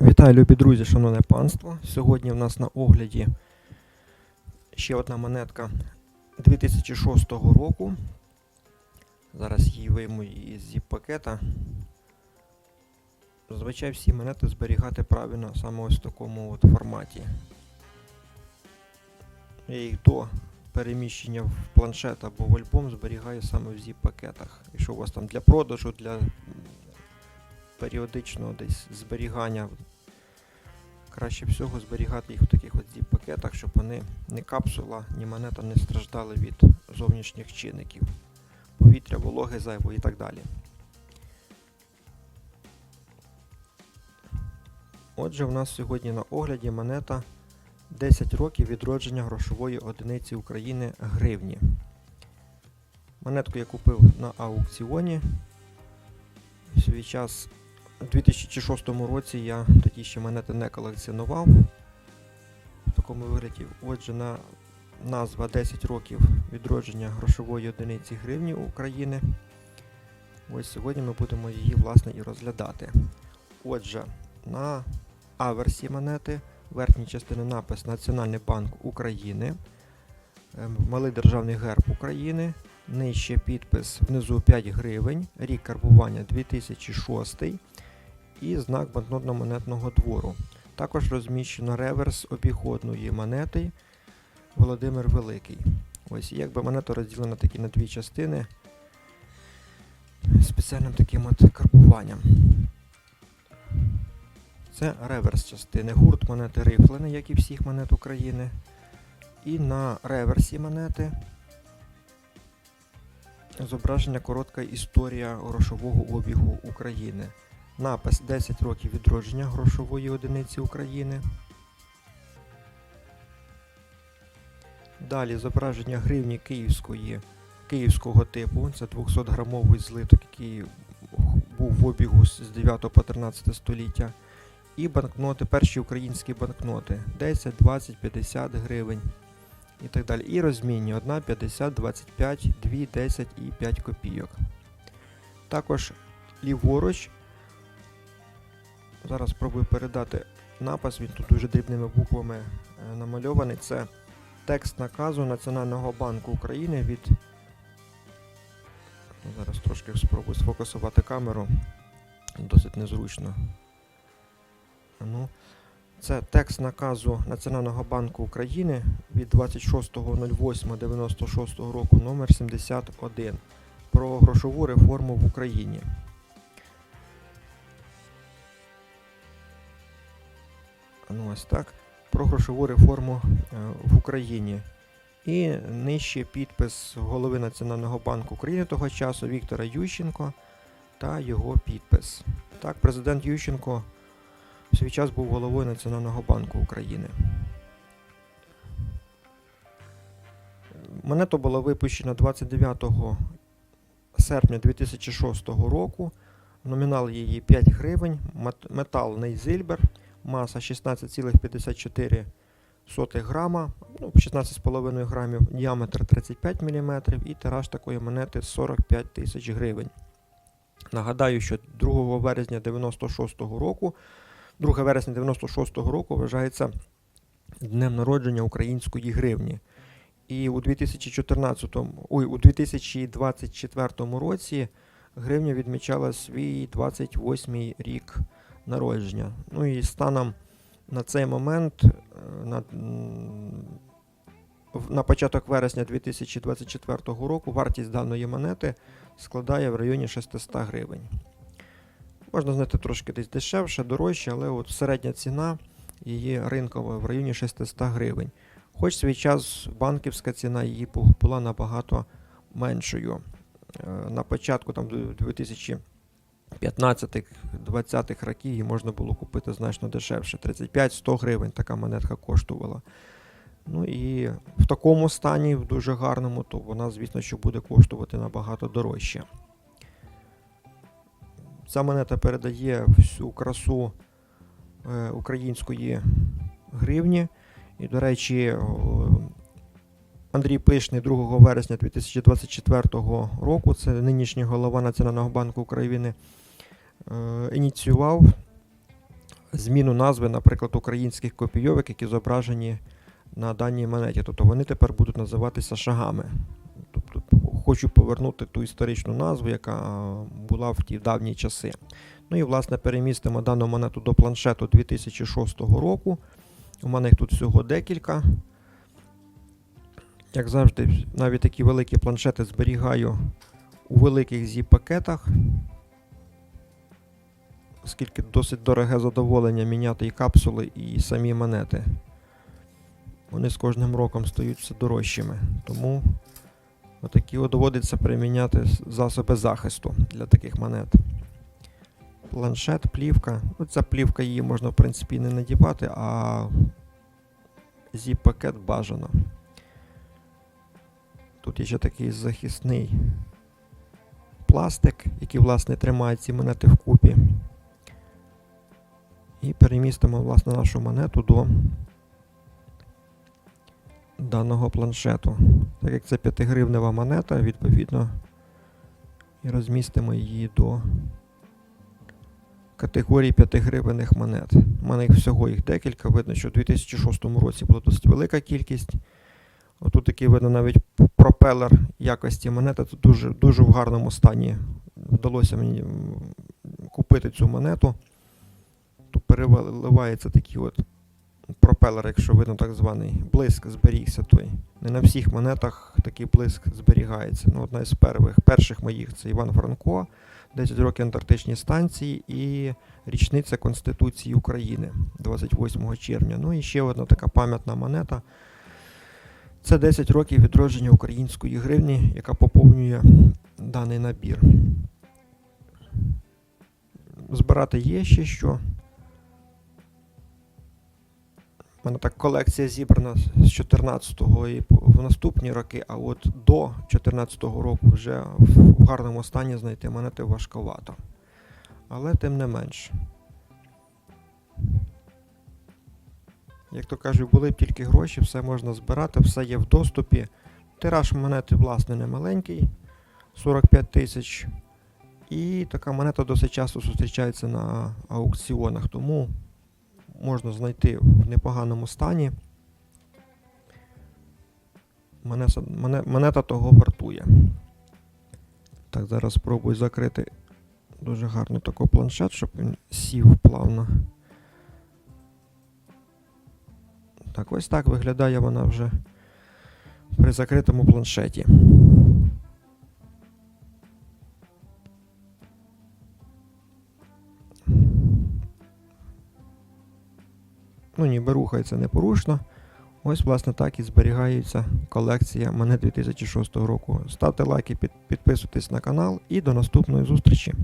Вітаю, любі друзі, шановне панство. Сьогодні в нас на огляді ще одна монетка 2006 року. Зараз її вийму із зіп-пакета. Зазвичай всі монети зберігати правильно саме ось в такому от форматі. Я їх до переміщення в планшет або в альбом зберігаю саме в зіп-пакетах. Якщо у вас там для продажу, для періодичного десь зберігання краще всього зберігати їх в таких от зіп-пакетах, щоб вони ні капсула, ні монета не страждали від зовнішніх чинників, повітря, вологи зайвої і так далі. Отже, в нас сьогодні на огляді монета 10 років відродження грошової одиниці України гривні. Монетку я купив на аукціоні. В свій час у 2006 році я тоді ще монети не колекціонував в такому вигляді. Отже, на назва 10 років відродження грошової одиниці гривні України. Ось сьогодні ми будемо її власне і розглядати. Отже, на аверсі монети верхній частині напис Національний банк України, ем, малий державний герб України, нижче підпис внизу 5 гривень, рік карбування 2006 і знак банкнотно-монетного двору. Також розміщено реверс обіходної монети Володимир Великий. Ось якби монета розділена такі на дві частини спеціальним таким от карбуванням. Це реверс частини. Гурт монети рифлений, як і всіх монет України. І на реверсі монети зображення коротка історія грошового обігу України. Напис 10 років відродження грошової одиниці України. Далі зображення гривні київської, київського типу. Це 200 грамовий злиток, який був в обігу з 9 по 13 століття. І банкноти, перші українські банкноти 10, 20, 50 гривень і так далі. І розмінні 1, 50, 25, 2, 10 і 5 копійок. Також ліворуч Зараз спробую передати напис, він тут дуже дрібними буквами е, намальований. Це текст наказу Національного банку України від. Зараз трошки спробую сфокусувати камеру. Досить незручно. Ну, це текст наказу Національного банку України від 26.08.96 року номер 71 про грошову реформу в Україні. Ну, ось так. Про грошову реформу е, в Україні. І нижче підпис голови Національного банку України того часу Віктора Ющенко та його підпис. Так, президент Ющенко в свій час був головою Національного банку України. Монета була випущена 29 серпня 2006 року. Номінал її 5 гривень, метал Нейзильбер маса 16,54 грама, ну, 16,5 грамів, діаметр 35 мм і тираж такої монети 45 тисяч гривень. Нагадаю, що 2 березня 96 року, 2 вересня 96 року вважається днем народження української гривні. І у 2014, ой, у 2024 році гривня відмічала свій 28 рік народження. Ну і станом на цей момент, е, на, на початок вересня 2024 року, вартість даної монети складає в районі 600 гривень. Можна знайти трошки десь дешевше, дорожче, але от середня ціна її ринкова в районі 600 гривень. Хоч свій час банківська ціна її була набагато меншою. Е, На початку там 2000 15-20 років її можна було купити значно дешевше. 35-100 гривень така монетка коштувала. Ну і в такому стані, в дуже гарному, то вона, звісно, що буде коштувати набагато дорожче. Ця монета передає всю красу е, української гривні. І, до речі, Андрій Пишний 2 вересня 2024 року, це нинішній голова Національного банку України, е, ініціював зміну назви, наприклад, українських копійовок, які зображені на даній монеті. Тобто вони тепер будуть називатися шагами. Тобто хочу повернути ту історичну назву, яка була в ті давні часи. Ну і власне перемістимо дану монету до планшету 2006 року. У мене їх тут всього декілька. Як завжди, навіть такі великі планшети зберігаю у великих зіп-пакетах, оскільки досить дороге задоволення міняти і капсули, і самі монети. Вони з кожним роком стають все дорожчими. Тому отакі от доводиться приміняти засоби захисту для таких монет. Планшет, плівка. Ну, ця плівка її можна, в принципі, не надівати, а зіп-пакет бажано. Тут є ще такий захисний пластик, який, власне, тримає ці монети вкупі. І перемістимо, власне, нашу монету до даного планшету. Так як це 5-гривнева монета, відповідно, і розмістимо її до категорії 5-гривенних монет. У мене їх всього їх декілька. Видно, що у 2006 році була досить велика кількість. Отут такий видно навіть пропелер якості монети. Тут дуже, дуже в гарному стані вдалося мені купити цю монету. Тут переливається такий от пропелер, якщо видно так званий, блиск зберігся той. Не на всіх монетах такий блиск зберігається. Ну, одна із перших, перших моїх це Іван Франко, 10 років антарктичній станції і річниця Конституції України 28 червня. Ну і ще одна така пам'ятна монета. Це 10 років відродження української гривні, яка поповнює даний набір. Збирати є ще що. У мене так колекція зібрана з 14-го і в наступні роки, а от до 14-го року вже в, гарному стані знайти монети важковато. Але тим не менш. Як то кажуть, були б тільки гроші, все можна збирати, все є в доступі. Тираж монети, власне, не маленький 45 тисяч. І така монета досить часто зустрічається на аукціонах, тому можна знайти в непоганому стані. Монета, монета того вартує. Так, зараз спробую закрити дуже гарно такий планшет, щоб він сів плавно. Так, ось так виглядає вона вже при закритому планшеті. Ну, ніби рухається непорушно. Ось, власне, так і зберігається колекція монет 2006 року. Ставте лайки, під- підписуйтесь на канал і до наступної зустрічі.